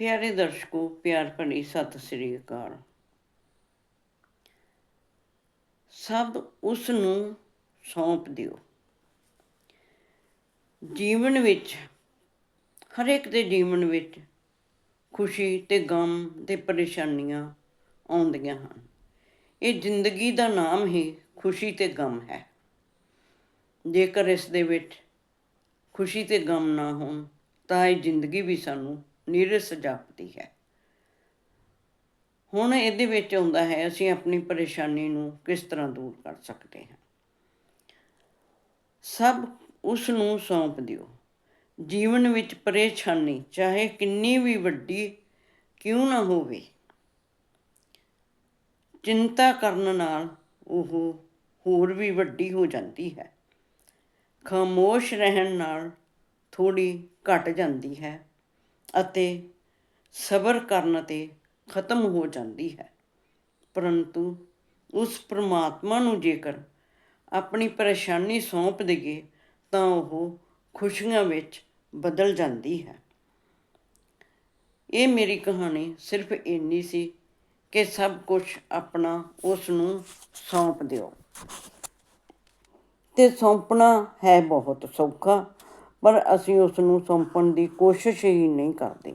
ਪਿਆਰੇ ਦਰਸ਼ਕੋ, ਪਿਆਰ ਭਰੀ ਸਤਿ ਸ੍ਰੀ ਅਕਾਲ। ਸਭ ਉਸ ਨੂੰ ਸੌਂਪ ਦਿਓ। ਜੀਵਨ ਵਿੱਚ, ਹਰ ਇੱਕ ਦੇ ਜੀਵਨ ਵਿੱਚ ਖੁਸ਼ੀ ਤੇ ਗਮ ਤੇ ਪਰੇਸ਼ਾਨੀਆਂ ਆਉਂਦੀਆਂ ਹਨ। ਇਹ ਜ਼ਿੰਦਗੀ ਦਾ ਨਾਮ ਹੀ ਖੁਸ਼ੀ ਤੇ ਗਮ ਹੈ। ਜੇਕਰ ਇਸ ਦੇ ਵਿੱਚ ਖੁਸ਼ੀ ਤੇ ਗਮ ਨਾ ਹੋਣ, ਤਾਂ ਇਹ ਜ਼ਿੰਦਗੀ ਵੀ ਸਾਨੂੰ ਨੀਰਸ ਜਾਪਦੀ ਹੈ। ਹੁਣ ਇਹਦੇ ਵਿੱਚ ਆਉਂਦਾ ਹੈ, ਅਸੀਂ ਆਪਣੀ ਪਰੇਸ਼ਾਨੀ ਨੂੰ ਕਿਸ ਤਰ੍ਹਾਂ ਦੂਰ ਕਰ ਸਕਦੇ ਹਾਂ। ਸਭ ਉਸ ਨੂੰ ਸੌਂਪ ਦਿਓ। ਜੀਵਨ ਵਿੱਚ ਪਰੇਸ਼ਾਨੀ, ਚਾਹੇ ਕਿੰਨੀ ਵੀ ਵੱਡੀ ਕਿਉਂ ਨਾ ਹੋਵੇ, ਚਿੰਤਾ ਕਰਨ ਨਾਲ ਉਹ ਹੋਰ ਵੀ ਵੱਡੀ ਹੋ ਜਾਂਦੀ ਹੈ। ਖਾਮੋਸ਼ ਰਹਿਣ ਨਾਲ ਥੋੜੀ ਘਟ ਜਾਂਦੀ ਹੈ। ਅਤੇ ਸਬਰ ਕਰਨ ਤੇ ਖਤਮ ਹੋ ਜਾਂਦੀ ਹੈ। ਪਰੰਤੂ ਉਸ ਪ੍ਰਮਾਤਮਾ ਨੂੰ ਜੇਕਰ ਆਪਣੀ ਪਰੇਸ਼ਾਨੀ ਸੌਂਪ ਦਈਏ ਤਾਂ ਉਹ ਖੁਸ਼ੀਆਂ ਵਿੱਚ ਬਦਲ ਜਾਂਦੀ ਹੈ। ਇਹ ਮੇਰੀ ਕਹਾਣੀ ਸਿਰਫ ਇੰਨੀ ਸੀ ਕਿ ਸਭ ਕੁਝ ਆਪਣਾ ਉਸ ਨੂੰ ਸੌਂਪ ਦਿਓ। ਤੇ ਸੌਂਪਣਾ ਹੈ ਬਹੁਤ ਸੌਖਾ ਪਰ ਅਸੀਂ ਉਸ ਨੂੰ ਸੌਂਪਣ ਦੀ ਕੋਸ਼ਿਸ਼ ਹੀ ਨਹੀਂ ਕਰਦੇ।